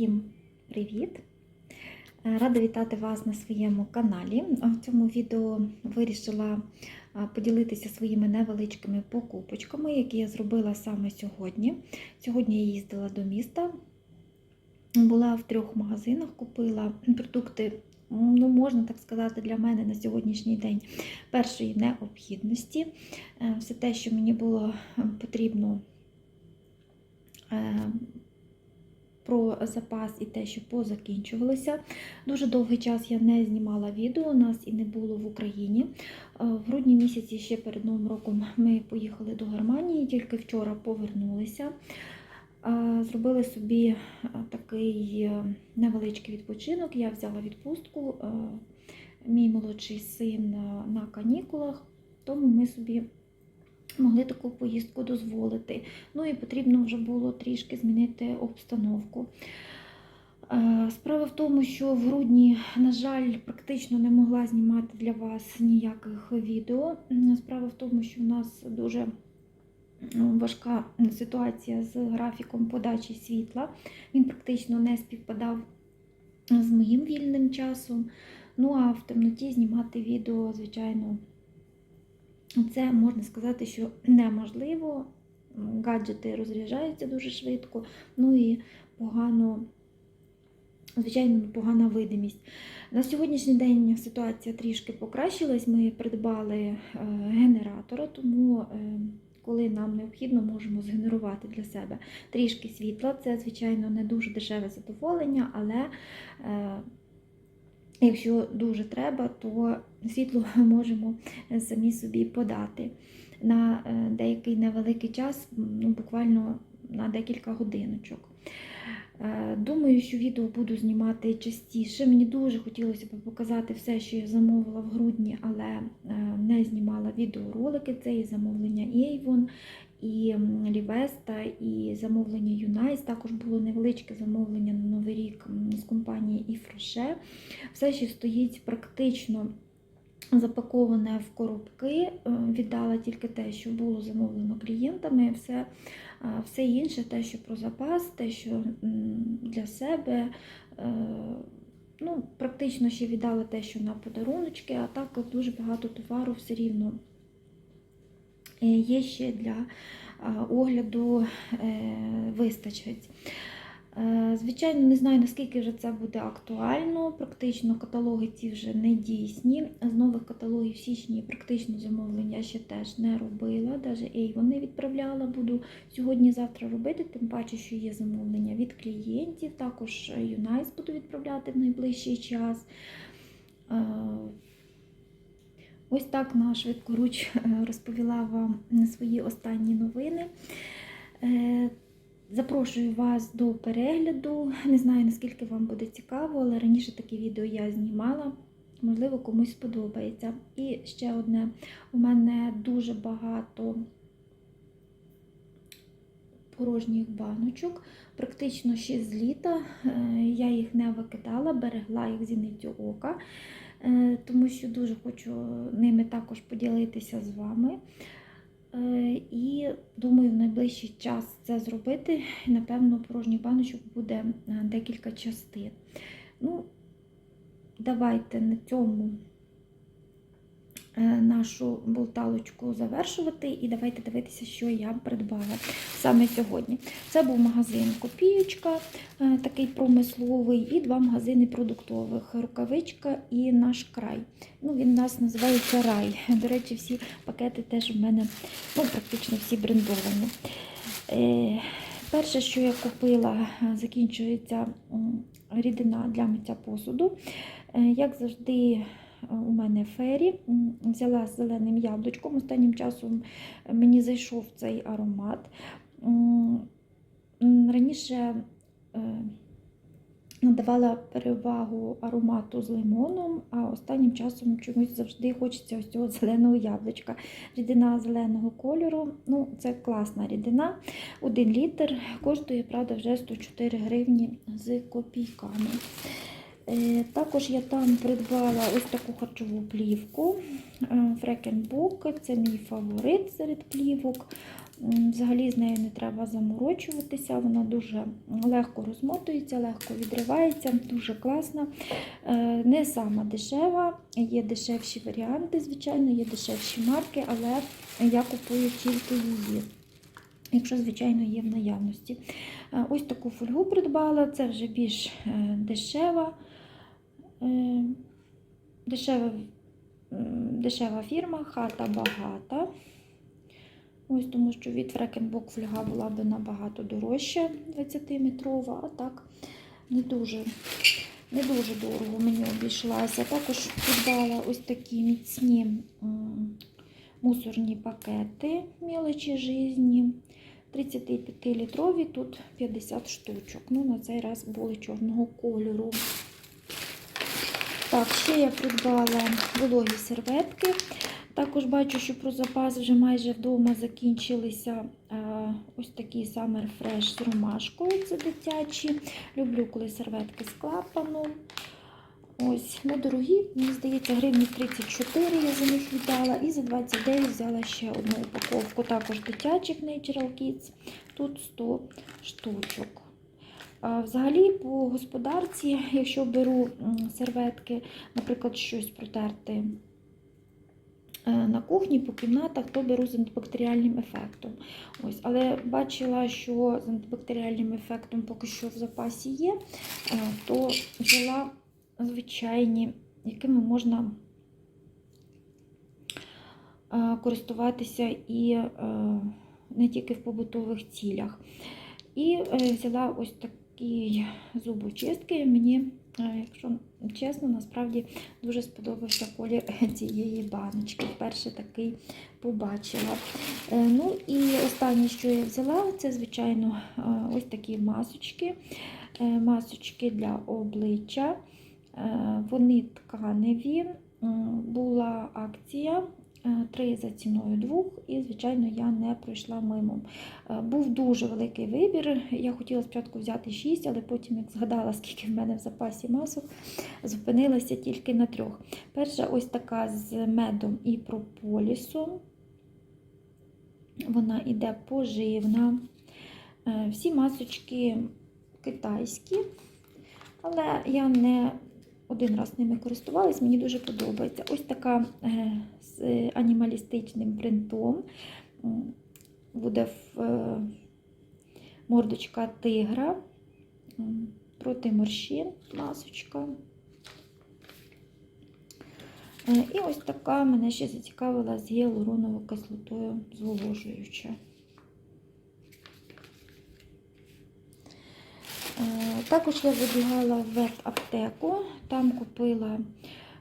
Всім привіт! Е, Рада вітати вас на своєму каналі. В цьому відео вирішила е, поділитися своїми невеличкими покупочками, які я зробила саме сьогодні. Сьогодні я їздила до міста, була в трьох магазинах, купила продукти, ну, можна так сказати, для мене на сьогоднішній день першої необхідності. Е, Все те, що мені було е, потрібно е, про запас і те, що позакінчувалося. Дуже довгий час я не знімала відео, нас і не було в Україні. Е, В грудні місяці ще перед Новим роком ми поїхали до Германії, тільки вчора повернулися. Е, Зробили собі е, такий невеличкий відпочинок. Я взяла відпустку. Мій молодший син на канікулах, тому ми собі могли таку поїздку дозволити. Ну і потрібно вже було трішки змінити обстановку. Е, Справа в тому, що в грудні, на жаль, практично не могла знімати для вас ніяких відео. Справа в тому, що в нас дуже важка ситуація з графіком подачі світла. Він практично не співпадав з моїм вільним часом. Ну а в темноті знімати відео, звичайно, це можна сказати, що неможливо. Гаджети розряджаються дуже швидко, ну і погано, звичайно, погана видимість. На сьогоднішній день ситуація трішки покращилась. Ми придбали е, генератора, тому, е, коли нам необхідно, можемо згенерувати для себе трішки світла. Це, звичайно, не дуже дешеве задоволення, але е, Якщо дуже треба, то світло можемо самі собі подати на е, деякий невеликий час, ну, буквально на декілька годиночок. Е, Думаю, що відео буду знімати частіше. Мені дуже хотілося б показати все, що я замовила в грудні, але е, не знімала відеоролики. Це і замовлення Avon, і Лівеста, і замовлення Юнайс. Також було невеличке замовлення на Новий рік з компанії Іфроше. Все ще стоїть практично запаковане в коробки. Е, Віддала тільки те, що було замовлено клієнтами. Все, все інше, те, що про запас, те, що для себе. е, Ну, практично ще віддала те, що на подаруночки, а так дуже багато товару все рівно є ще для огляду е, вистачить. Е, Звичайно, не знаю, наскільки вже це буде актуально. Практично каталоги ці вже не дійсні. З нових каталогів в січні практично замовлення ще теж не робила. Навіть Avon не відправляла. Буду сьогодні-завтра робити, тим паче, що є замовлення від клієнтів. Також Юнайс буду відправляти в найближчий час. Ось так на швидкоруч е, розповіла вам свої останні новини. Е, Запрошую вас до перегляду. Не знаю, наскільки вам буде цікаво, але раніше такі відео я знімала. Можливо, комусь сподобається. І ще одне: у мене дуже багато порожніх баночок, практично ще з літа. Е, Я їх не викидала, берегла їх зіницю ока, тому що дуже хочу ними також поділитися з вами. Е, І думаю, в найближчий час це зробити. Напевно, порожніх баночок буде е, декілька частин. Ну, давайте на цьому е, нашу болталочку завершувати і давайте дивитися, що я придбала саме сьогодні. Це був магазин Копієчка, е, такий промисловий, і два магазини продуктових рукавичка і наш край. Ну, Він у нас називається рай. До речі, всі пакети теж в мене ну, практично всі брендовані. Е, Перше, що я купила, е, закінчується рідина для миття посуду. Е, Як завжди, е, у мене фері. Взяла з зеленим яблучком. Останнім часом мені зайшов цей аромат. Раніше е, надавала перевагу аромату з лимоном, а останнім часом чомусь завжди хочеться ось цього зеленого яблучка. Рідина зеленого кольору. Ну, це класна рідина. Один літр коштує, правда, вже 104 гривні з копійками. Е, Також я там придбала ось таку харчову плівку. Фрекенбук, це мій фаворит серед плівок. Взагалі з нею не треба заморочуватися, вона дуже легко розмотується, легко відривається, дуже класна. Е, Не сама дешева, є дешевші варіанти, звичайно, є дешевші марки, але я купую тільки її. Якщо, звичайно, є в наявності. Е, Ось таку фольгу придбала, це вже більш дешева, дешева, дешева фірма, хата багата. Ось тому що від Фрекенбок фольга була би набагато дорожча, 20-метрова, а так не дуже, не дуже дорого мені обійшлася. Також придбала ось такі міцні мусорні пакети мілочі жизні. 35-літрові, тут 50 штучок. Ну, на цей раз були чорного кольору. Так, ще я придбала вологі серветки. Також бачу, що про запас вже майже вдома закінчилися ось такі Summer Fresh з ромашкою, це дитячі. Люблю, коли серветки з клапаном. Ось, недорогі, мені здається, гривні 34 я за них віддала. І за 29 взяла ще одну упаковку, також дитячих Natural Kids. Тут 100 штучок. Взагалі, по господарці, якщо беру серветки, наприклад, щось протерти е, на кухні, по кімнатах, то беру з антибактеріальним ефектом. Ось, але бачила, що з антибактеріальним ефектом поки що в запасі є, е, то взяла звичайні, якими можна е, користуватися і не тільки в побутових цілях. І взяла ось такі зубочистки. Мені, е, якщо чесно, насправді дуже сподобався колір цієї баночки. Вперше такий побачила. Е, Ну і останнє, що я взяла, це, звичайно, е, ось такі масочки. Масочки для обличчя. Вони тканеві. Була акція. Е, Три за ціною двох, і, звичайно, я не пройшла мимо. Е, Був дуже великий вибір. Я хотіла спочатку взяти 6, але потім, як згадала, скільки в мене в запасі масок, зупинилася тільки на трьох. Перша ось така з медом і прополісом. Вона іде поживна. Е, Всі масочки китайські, але я не один раз ними користувалась, мені дуже подобається. Ось така з анімалістичним принтом. Буде в е, мордочка тигра проти морщин масочка. Е, І ось така мене ще зацікавила з гіалуроновою кислотою зволожуюча. Е, Також я забігала в ветаптеку, там купила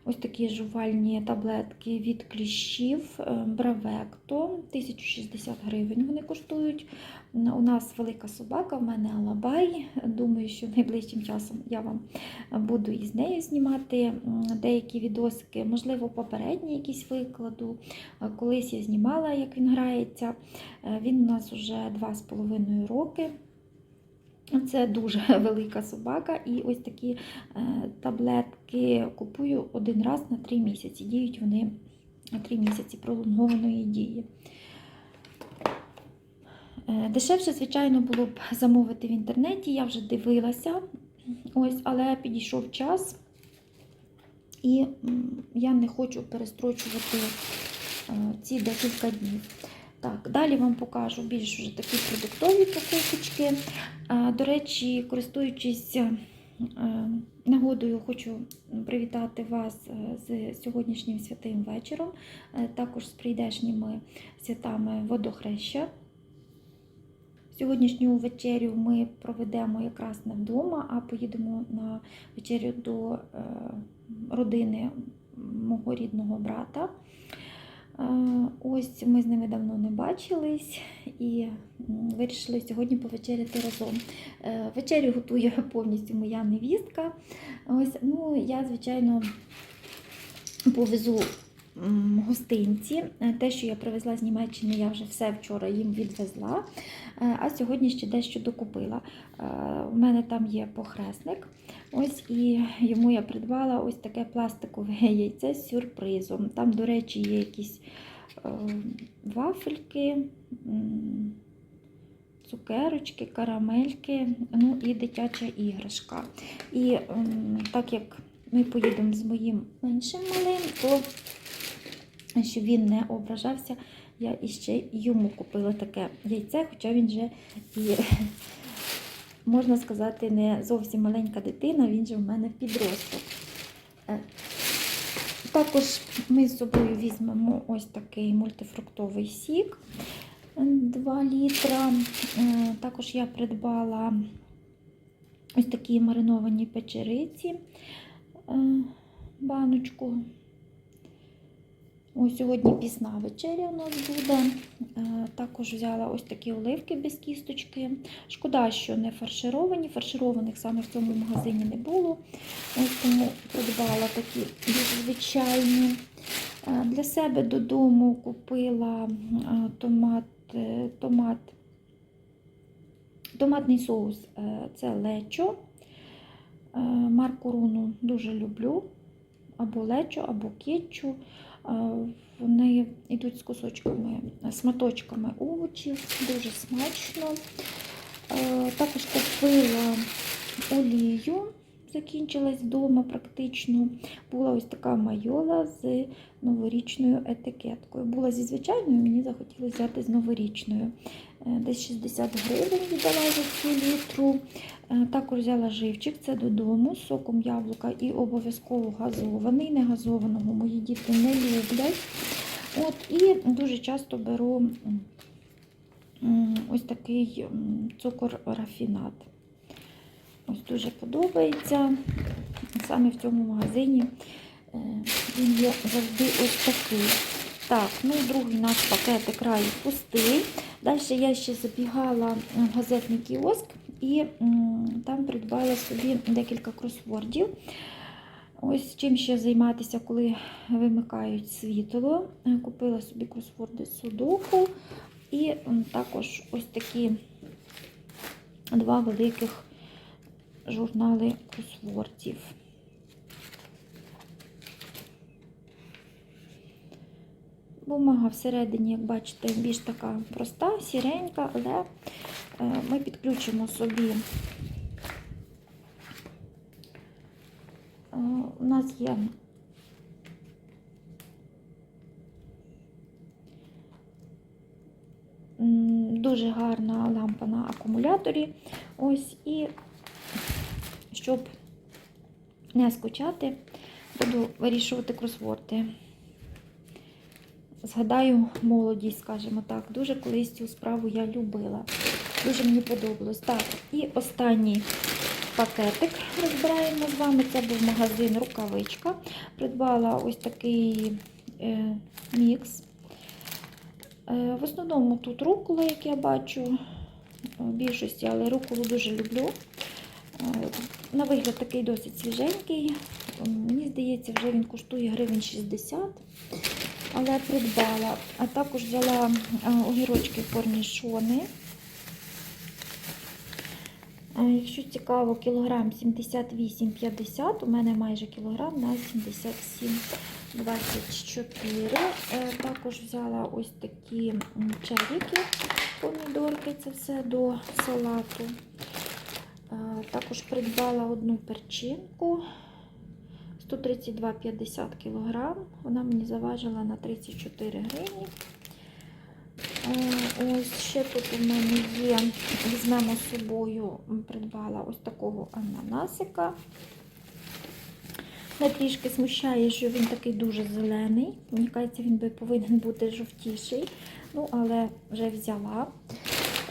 ось такі жувальні таблетки від кліщів е, Бравекто, 1060 гривень вони коштують. У нас велика собака, в мене Алабай. Думаю, що найближчим часом я вам буду із нею знімати деякі відосики, можливо, попередні якісь викладу. Е, Колись я знімала, як він грається. Е, Він у нас вже 2,5 роки. Це дуже велика собака, і ось такі е, таблетки купую один раз на 3 місяці. Діють вони на 3 місяці пролонгованої дії. Е, Дешевше, звичайно, було б замовити в інтернеті, я вже дивилася, ось, але підійшов час, і я не хочу перестрочувати е, ці декілька днів. Так, далі вам покажу більш вже такі продуктові покупочки. До речі, користуючись е, нагодою, хочу привітати вас е, з сьогоднішнім святим вечором, е, також з прийдешніми святами водохреща. Сьогоднішню вечерю ми проведемо якраз не вдома, а поїдемо на вечерю до родини мого рідного брата. Ось ми з ними давно не бачились і вирішили сьогодні повечеряти разом. Е, Вечерю готує повністю моя невістка. Ось, ну, я, звичайно, повезу гостинці. Е, Те, що я привезла з Німеччини, я вже все вчора їм відвезла, Е, а сьогодні ще дещо докупила. Е, У мене там є похресник. Ось і йому я придбала ось таке пластикове яйце з сюрпризом. Там, до речі, є якісь вафельки, цукерочки, карамельки, ну і дитяча іграшка. І так як ми поїдемо з моїм меншим малим, то щоб він не ображався, я іще йому купила таке яйце, хоча він вже і, можна сказати, не зовсім маленька дитина, він же в мене підросток. Е, Також ми з собою візьмемо ось такий мультифруктовий сік 2 літра. Е, Також я придбала ось такі мариновані печериці е, баночку. Ось сьогодні пісна вечеря у нас буде. Е, Також взяла ось такі оливки без кісточки. Шкода, що не фаршировані. Фаршированих саме в цьому магазині не було. Ось тому придбала такі більш звичайні. Е, Для себе додому купила е, томат, томат, томатний соус це лечо. Марку Руну дуже люблю. Або лечо, або кетчу. Е, Вони йдуть з кусочками, сматочками овочів, дуже смачно. Е, Також купила олію, закінчилась вдома практично. Була ось така майола з новорічною етикеткою. Була зі звичайною, мені захотілося взяти з новорічною. Е, Десь 60 гривень віддала за цю літру. Е, Також взяла живчик, це додому, з соком яблука і обов'язково газований. Не газованого мої діти не люблять. От, І дуже часто беру ось такий цукор рафінат. Ось дуже подобається. Саме в цьому магазині е, він є завжди ось такий. Так, ну другий наш пакетик краю пустий. Далі я ще забігала в газетний кіоск і там придбала собі декілька кросвордів. Ось чим ще займатися, коли вимикають світло. Е, Купила собі кросворди судоку і також ось такі два великих журнали кросвордів. Бумага всередині, як бачите, більш така проста, сіренька, але е, ми підключимо собі. Е, У нас є дуже гарна лампа на акумуляторі. Ось і щоб не скучати, буду вирішувати кросворди. Згадаю молодість, скажімо так. Дуже колись цю справу я любила. Дуже мені подобалось. Так, і останній пакетик розбираємо з вами. Це був магазин Рукавичка. Придбала ось такий е, мікс. Е, в основному тут рукола, як я бачу, в більшості, але руколу дуже люблю. Е, на вигляд такий досить свіженький. Мені здається, вже він коштує гривень 60 але придбала. А також взяла е, огірочки корнішони. Е, Якщо цікаво, кілограм 78,50, у мене майже кілограм на 77,24. Е, Також взяла ось такі м, помідорки, це все до салату. Е, Також придбала одну перчинку. 132,50 кг. Вона мені заважила на 34 гривні. Е, Ось ще тут у мене є, візьмемо з собою, придбала ось такого ананасика. Мене трішки смущає, що він такий дуже зелений. Мені кажеться, він би повинен бути жовтіший. Ну, але вже взяла.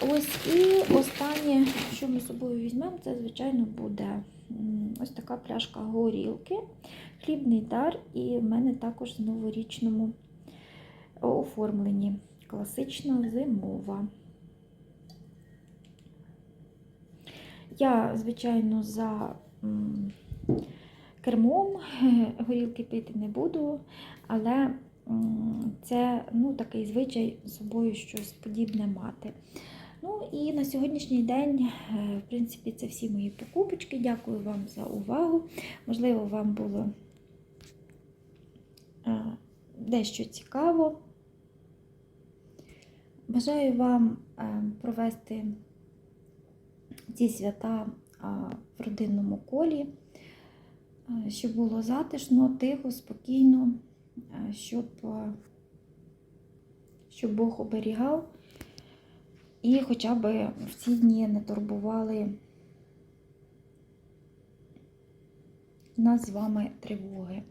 Ось і останнє, що ми з собою візьмемо, це, звичайно, буде ось така пляшка горілки, хлібний дар, і в мене також в новорічному оформленні. Класична зимова. Я, звичайно, за кермом горілки пити не буду, але це ну, такий звичай з собою щось подібне мати. Ну і на сьогоднішній день, е, в принципі, це всі мої покупочки. Дякую вам за увагу. Можливо, вам було е, дещо цікаво. Бажаю вам е, провести ці свята в родинному колі, щоб було затишно, тихо, спокійно, щоб, щоб Бог оберігав і хоча б в ці дні не турбували нас з вами тривоги.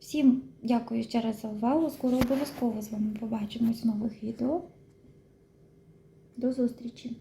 Всім дякую ще раз за увагу. Скоро обов'язково з вами побачимось в нових відео. До зустрічі!